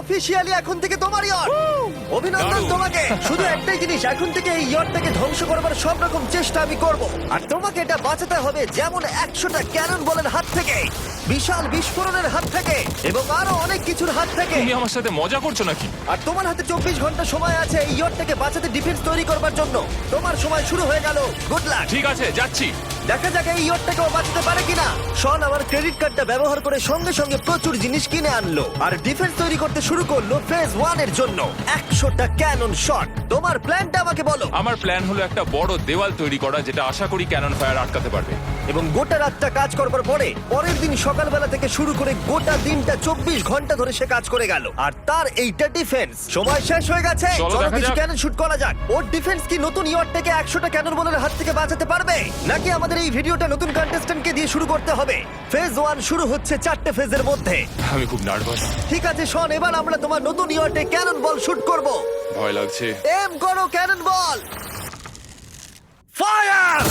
Officially এখন থেকে তোমার ইয়ট অভিনন্দন তোমাকে। শুধু একটাই জিনিস এখন থেকে এই ইয়টটাকে ধ্বংস করবার সব রকম চেষ্টা আমি করব। আর তোমাকে এটা বাঁচাতে হবে যেমন একশোটা ক্যানন বলের হাত থেকে। বিশাল বিস্ফোরণের হাত থেকে এবং আরও অনেক কিছুর হাত থেকে। তুমি আমার সাথে মজা করছ নাকি? আর তোমার হাতে চব্বিশ ঘণ্টা সময় আছে এই ইয়টটাকে বাঁচাতে ডিফেন্স তৈরি করবার জন্য। তোমার সময় শুরু হয়ে গেল। গুড লাক ঠিক আছে যাচ্ছি। দেখা যাক এই ইয়টটাকেও বাঁচাতে পারে কিনা। শন আমার ক্রেডিট কার্ডটা ব্যবহার করে সঙ্গে সঙ্গে প্রচুর জিনিস কিনে আনলো। আর ডিফেন্স তৈরি করতে শুরু করল ফেজ ওয়ানের জন্য। একশোটা ক্যানন শট তোমার প্ল্যানটা আমাকে বলো। আমার প্ল্যান হলো একটা বড় দেওয়াল তৈরি করা যেটা আশা করি ক্যানন ফায়ার আটকাতে পারবে। এবং গোটা রাতটা কাজ করবার পরে পরের দিন সকালবেলা থেকে শুরু করে গোটা দিনটা চব্বিশ ঘণ্টা ধরে সে কাজ করে গেল। আর তার এইটা ডিফেন্স সময় শেষ হয়ে গেছে। চলো চলো দেখা কিছু যাক। ক্যানন শুট করা যাক। ওর ডিফেন্স কি নতুন ইয়র্টটাকে একশোটা ক্যানন বলের হাত থেকে বাঁচাতে পারবে? নাকি আমাদের এই ভিডিওটা নতুন কন্টেস্ট্যান্টকে দিয়ে শুরু করতে হবে? ফেজ ওয়ান শুরু হচ্ছে চারটে ফেজের মধ্যে। আমি খুব নার্ভাস ঠিক আছে শোন এবার আমরা তোমার নতুন ইয়র্টে ক্যানন বল শুট করব। ভয় লাগছে। এম করো ক্যানন বল ফায়ার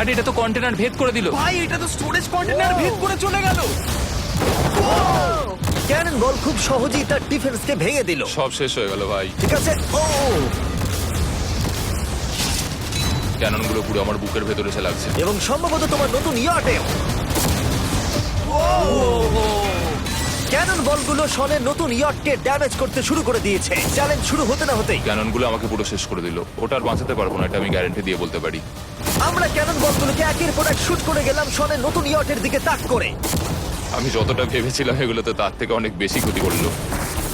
আরে এটা তো কন্টেনার ভেদ করে দিল। ভাই এটা তো স্টোরেজ কন্টেনার ভেদ করে চলে গেল। ক্যানন বল খুব সহজেই তার ডিফেন্সকে ভেঙে দিল। সব শেষ হয়ে গেল ভাই। ঠিক আছে ও! ক্যাননগুলো পুরো আমার বুকের ভেতরে এসে লাগছে। এবং সম্ভবত তোমার নতুন ইয়র্টেও ক্যানন বলগুলো শনের নতুন ইয়র্টকে ড্যামেজ করতে শুরু করে দিয়েছে। চ্যালেঞ্জ শুরু হতে না হতেই। ক্যাননগুলো আমাকে পুরো শেষ করে দিল। ওটা আর বাঁচাতে পারব না এটা আমি গ্যারান্টি দিয়ে বলতে পারি। আমরা ক্যানন বলগুলোকে একের পর এক শুট করে গেলাম শনের নতুন ইয়র্টের দিকে তাক করে। আমি যতটা ভেবেছিলাম এগুলো তো তার থেকে অনেক বেশি ক্ষতি করল।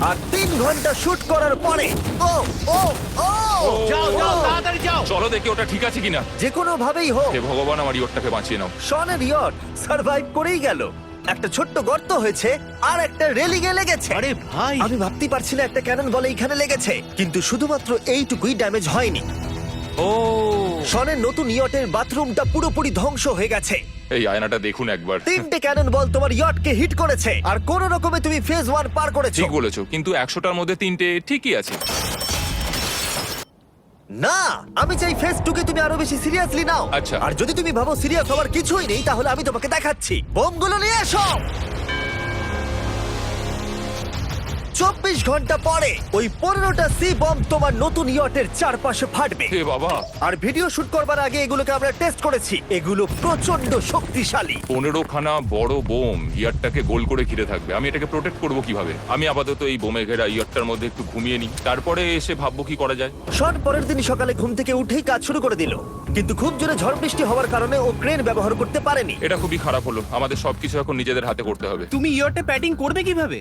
আর তিন ঘণ্টা শুট করার পরে ও ও ও! যাও যাও! তাড়াতাড়ি যাও। চলো দেখি ওটা ঠিক আছে কিনা। যে কোনো ভাবেই হোক। হে ভগবান আমার ইয়রটাকে বাঁচিয়ে নাও। শনের ইয়র্ট সার্ভাইভ করেই গেল। একটা ছোট্ট গর্ত হয়েছে আর একটা রেলিংয়ে লেগেছে। আরে ভাই। আমি ভাবতেই পারছি না একটা ক্যানন বলে এইখানে লেগেছে কিন্তু শুধুমাত্র এইটুকুই ড্যামেজ হয়নি। ও শনের নতুন ইয়টের বাথরুমটা পুরোপুরি ধ্বংস হয়ে গেছে। এই আয়নাটা দেখুন একবার। তিনটে ক্যানন বল তোমার ইয়টকে হিট করেছে আর কোন রকমে তুমি ফেজ ওয়ান পার করেছ। ঠিক বলেছ কিন্তু একশোটার মধ্যে তিনটে ঠিকই আছে। না আমি চাই ফেজ টুকে তুমি আরও বেশি সিরিয়াসলি নাও। আচ্ছা। আর যদি তুমি ভাবো সিরিয়াস হওয়ার কিছুই নেই তাহলে আমি তোমাকে দেখাচ্ছি। বোমগুলো নিয়ে এসো! চব্বিশ ঘণ্টা পরে ওই পনেরোটা সি বম তোমার নতুন ইয়টের চারপাশে ফাটবে। হে বাবা। আর ভিডিও শুট করবার আগে এগুলোকে আমরা টেস্ট করেছি। এগুলো প্রচণ্ড শক্তিশালী। পনেরো খানা বড় বোম ইয়ারটাকে গোল করে ঘিরে থাকবে। আমি এটাকে প্রোটেক্ট করব কীভাবে? আমি আপাতত এই বোমে ঘেরা ইয়ারটার মধ্যে একটু ঘুমিয়ে নিই। তারপরে এসে ভাববো কি করা যায়। শন পরের দিন সকালে ঘুম থেকে উঠেই কাজ শুরু করে দিল। কিন্তু খুব জোরে ঝড় বৃষ্টি হওয়ার কারণে ও ক্রেন ব্যবহার করতে পারেনি। এটা খুবই খারাপ হলো। আমাদের সবকিছু এখন নিজেদের হাতে করতে হবে। তুমি ইয়রটা প্যাটিং করবে কীভাবে?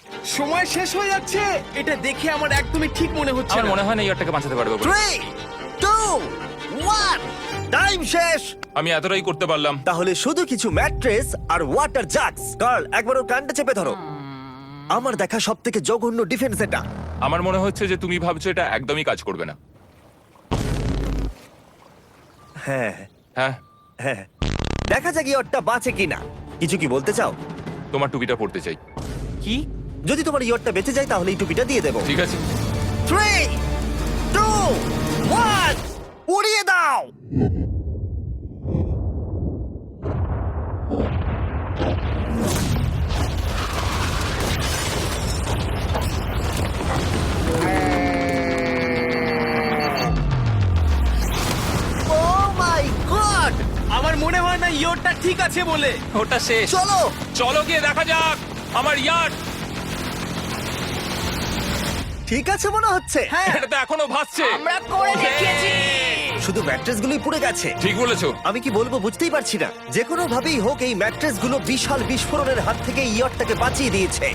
সময় শেষ হয়ে যাচ্ছে। এটা দেখে আমার একদমই ঠিক মনে হচ্ছে আমার মনে হয় না ইয়রটাকে বাঁচাতে পারবে বলে। থ্রি টু ওয়ান টাইম শেষ। আমি এতটাই করতে পারলাম। তাহলে শুধু কিছু ম্যাট্রেস আর ওয়াটার জাগস কার্ল একবার ওর কানটা চেপে ধরো। আমার দেখা সব থেকে জঘন্য ডিফেন্স এটা। আমার মনে হচ্ছে যে তুমি ভাবছ এটা একদমই কাজ করবে না। হ্যাঁ। হ্যাঁ। হ্যাঁ। দেখা যাক ইয়রটা বাঁচে কিনা। কিছু কি বলতে চাও? তোমার টুপিটা পড়তে চাই। কি? যদি তোমার ইয়রটা বেঁচে যায় তাহলে এই টুপিটা দিয়ে দেবো। ঠিক আছে। থ্রি টু ওয়ান উড়িয়ে দাও! Oh my God! আমার মনে হয় না ইয়রটা ঠিক আছে বলে। ওটা শেষ। চলো। চলো গিয়ে দেখা যাক। আমার ইয়ার্ড। ঠিক আছে মনে হচ্ছে। এটা তো এখনও ভাসছে। আমরা করে দেখিয়েছি। শুধু ম্যাট্রেস গুলোই পুড়ে গেছে। ঠিক বলেছ। আমি কি বলব বুঝতেই পারছি না। যে কোনো ভাবেই হোক এই ম্যাট্রেসগুলো বিশাল বিস্ফোরণের হাত থেকে ইয়রটাকে বাঁচিয়ে দিয়েছে।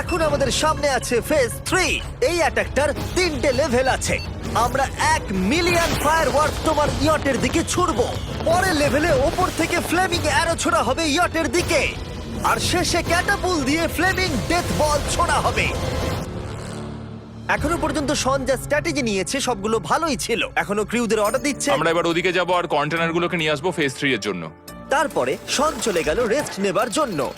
এখন আমাদের সামনে আছে ফেজ থ্রি এই অ্যাটাকটার তিনটে লেভেল আছে। আমরা এক মিলিয়ন ফায়ার ওয়ার্ক তোমার ইয়টের দিকে ছুড়বো। পরের লেভেলে ওপর থেকে ফ্লেমিং অ্যারো ছোড়া হবে ইয়টের দিকে। আর শেষে ক্যাটাপুল দিয়ে ফ্লেমিং ডেথ বল ছোড়া হবে। এখনও পর্যন্ত শন যা স্ট্র্যাটেজি নিয়েছে সবগুলো ভালোই ছিল। এখনও ক্রিউদের অর্ডার দিচ্ছে। আমরা এবার ওদিকে যাব আর কন্টেনারগুলোকে নিয়ে আসব ফেজ থ্রি এর জন্য। তারপরে শন চলে গেল রেস্ট নেবার জন্য।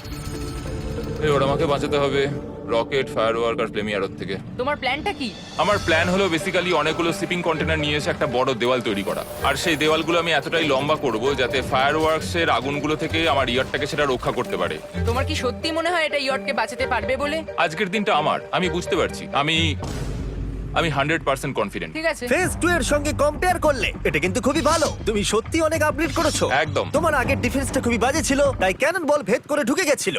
ওরা আমাকে বাঁচাতে হবে। রকেট ফায়ার ওয়ার্ক আর ফ্লেমিয়ারোর থেকে। তোমার প্ল্যানটা কি? আমার প্ল্যান হলো বেসিক্যালি অনেকগুলো শিপিং কন্টেনার নিয়ে এসে একটা বড় দেওয়াল তৈরি করা। আর সেই দেওয়ালগুলো আমি এতটাই লম্বা করব যাতে ফায়ার ওয়ার্কসের আগুনগুলো থেকে আমার ইয়ারটাকে সেটা রক্ষা করতে পারে। তোমার কি সত্যি মনে হয় এটা ইয়টকে বাঁচাতে পারবে বলে? আজকের দিনটা আমার আমি বুঝতে পারছি। আমি আমি হান্ড্রেড পার্সেন্ট কনফিডেন্ট ঠিক আছে। ফেজ টু এর সঙ্গে কম্পেয়ার করলে এটা কিন্তু খুবই ভালো। তুমি সত্যি অনেক আপগ্রেড করেছ। একদম। তোমার আগের ডিফেন্সটা খুবই বাজে ছিল তাই ক্যানন বল ভেদ করে ঢুকে গেছিল।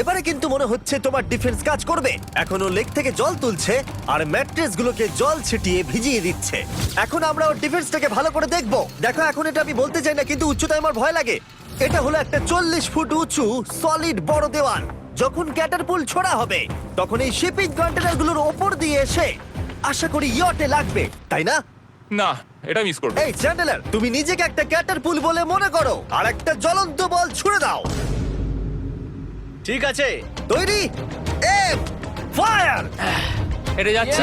এবারে কিন্তু মনে হচ্ছে তোমার ডিফেন্স কাজ করবে। এখনও লেক থেকে জল তুলছে আর ম্যাট্রেস গুলোকে জল ছিটিয়ে ভিজিয়ে দিচ্ছে। এখন আমরা ওর ডিফেন্সটাকে ভালো করে দেখব। দেখো এখন এটা আমি বলতে চাই না কিন্তু উচ্চতায় আমার ভয় লাগে। এটা হলো একটা চল্লিশ ফুট উঁচু সলিড বড় দেওয়াল। যখন ক্যাটারপুল ছোড়া হবে তখন এই শিপিং কন্টেনারগুলোর ওপর দিয়ে এসে আশা করি ইয়টে লাগবে। তাই না? না এটা মিস করব। এই চ্যান্ডেলার তুমি নিজেকে একটা ক্যাটারপুল বলে মনে করো। আর একটা জ্বলন্ত বল ছুড়ে দাও। ঠিক আছে। তৈরি। Aim fire. এটা যাচ্ছে।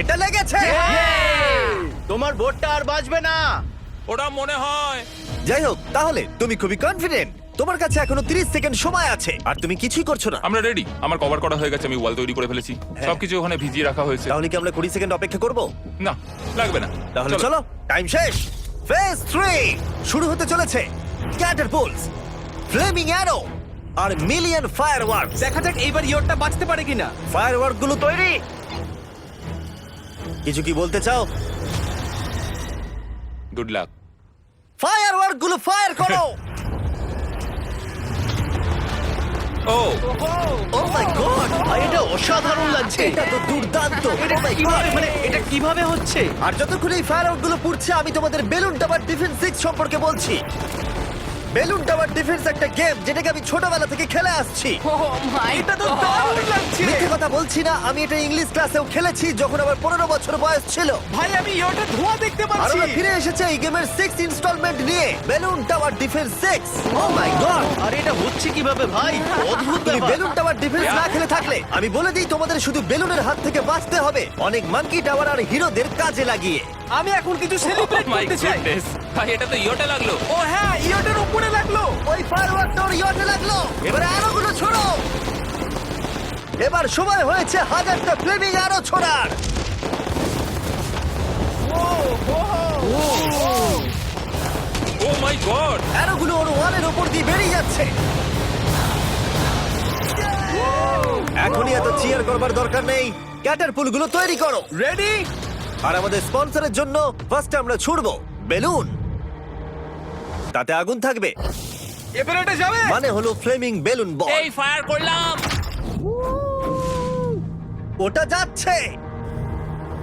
এটা লেগেছে। তোমার বোটটা আর বাজবে না। ওটা মনে হয়। যাই হোক তাহলে তুমি খুবই কনফিডেন্ট তোমার কাছে এখনও 30 সেকেন্ড সময় আছে আর তুমি কিছুই করছ না। আমরা রেডি আমার কভার করা হয়ে গেছে আমি ওয়াল তৈরি করে ফেলেছি। হ্যাঁ। সবকিছু ওখানে ভিজিয়ে রাখা হয়েছে। তাহলে কি আমরা 20 সেকেন্ড অপেক্ষা করব? না লাগবে না। তাহলে চলো। টাইম শেষ। ফেজ 3 শুরু হতে চলেছে। ক্যাটারপুলস ফ্লেমিং অ্যারো আর মিলিয়ন ফায়ারওয়ার্কস দেখা যাক এইবার ইয়টটা বাঁচতে পারে কিনা। ফায়ারওয়ার্কগুলো তৈরি। কিছু কি বলতে চাও? গুড লাক ফায়ারওয়ার্কগুলো ফায়ার করো ও ও মাই গড এটা অসাধারণ লাগছে। এটা তো দুর্দান্ত। এটা কীভাবে মানে এটা কীভাবে হচ্ছে? আর যতক্ষণ এই ফায়ারওয়ার্কগুলো পুড়ছে আমি তোমাদের বেলুন টাওয়ার ডিফেন্স সিক্স সম্পর্কে বলছি। বেলুন টাওয়ার ডিফেন্স একটা গেম যেটাকে আমি ছোটবেলা থেকে খেলে আসছি। Oh এটা তো দারুণ লাগছে। মিথ্যে কথা বলছি না আমি এটা ইংলিশ ক্লাসেও খেলেছি যখন আমার পনেরো বছর বয়স ছিল। ভাই আমি ধোঁয়া দেখতে আর পাচ্ছি। ওরা ফিরে এসেছে এই গেমের সিক্স ইনস্টলমেন্ট নিয়ে balloon tower defence six oh my god আর এটা হচ্ছে কীভাবে ভাই? অদ্ভুত তুমি ব্যাপার। বেলুন টাওয়ার ডিফেন্স না খেলে থাকলে আমি বলে দিই তোমাদের শুধু বেলুনের হাত থেকে বাঁচতে হবে। অনেক মাঙ্কি টাওয়ার আর হিরোদের কাজে লাগিয়ে। আমি এখন কিছু সেলিব্রেট মাই করতে চাই। ভাই এটা তো ইয়োটা লাগল। ও হ্যাঁ ইয়টের উপরে লাগল। ওই ফায়ারওয়ার্কটা ওর ইয়টে লাগল। এবারে আরও গুলো ছোড়ো। এবার সময় হয়েছে হাজারটা ফ্লেমিং আরও ছোড়ার। ও মাই গড অ্যারোগুলো ওর ওয়ালের ওপর দিয়ে বেরিয়ে যাচ্ছে। এখনই এত চিয়ার করবার দরকার নেই। ক্যাটার পুলগুলো তৈরি করো। রেডি আর আমাদের স্পন্সরের জন্য ফার্স্টে আমরা ছুড়বো বেলুন। তাতে আগুন থাকবে। এবারে এটা যাবে? মানে হলো ফ্লেমিং বেলুন বল এই ফায়ার করলাম। ওটা যাচ্ছে।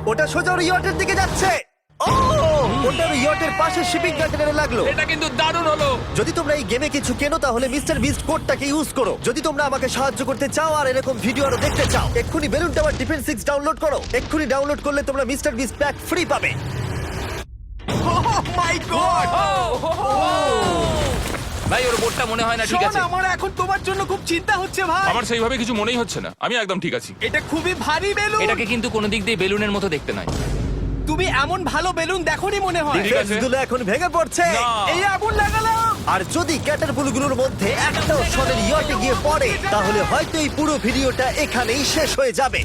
ওটা সোজা রিওয়ার্ডের দিকে যাচ্ছে। ও! ওটা ওর ইয়টের পাশে শিপিং কন্টেনারে লাগল। এটা কিন্তু দারুণ হলো। যদি তোমরা এই গেমে কিছু কেনো তাহলে মিস্টার বিস্ট কোডটাকে ইউজ করো। যদি তোমরা আমাকে সাহায্য করতে চাও আর এরকম ভিডিও আরও দেখতে চাও এক্ষুনি balloon tower defence six download করো। এক্ষুনি ডাউনলোড করলে তোমরা মিস্টার বিস্ট প্যাক ফ্রি পাবে। মাই গড ভাই ওর বোর্ডটা মনে হয় না ঠিক আছে। আমার এখন তোমার জন্য খুব চিন্তা হচ্ছে ভাই। আমার সেইভাবে কিছু মনেই হচ্ছে না। আমি একদম ঠিক আছি। এটা খুবই ভারী বেলুন এটাকে কিন্তু কোনো দিক দিয়ে বেলুনের মতো দেখতে নয়। তুমি এমন ভালো বেলুন দেখোনি মনে হয়। ঠিক আছে। গুলো এখন ভেঙে পড়ছে। না। এই আগুন লাগালাম। আর যদি ক্যাটারপুলগুলোর মধ্যে একটাও শনের ইয়টে গিয়ে পড়ে তাহলে হয়তো এই পুরো ভিডিওটা এখানেই শেষ হয়ে যাবে।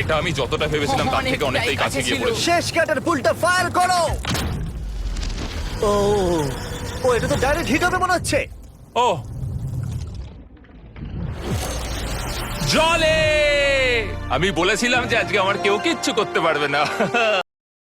এটা আমি যতটা ভেবেছিলাম তার থেকে অনেকটাই কাছে গিয়ে পড়েছে। শেষ ক্যাটারপুলটা ফায়ার করো। ও ও এটা তো ডাইরেক্ট হিট হবে মনে হচ্ছে। ও। জলে! আমি বলেছিলাম যে আজকে আমার কেউ কিচ্ছু করতে পারবে না।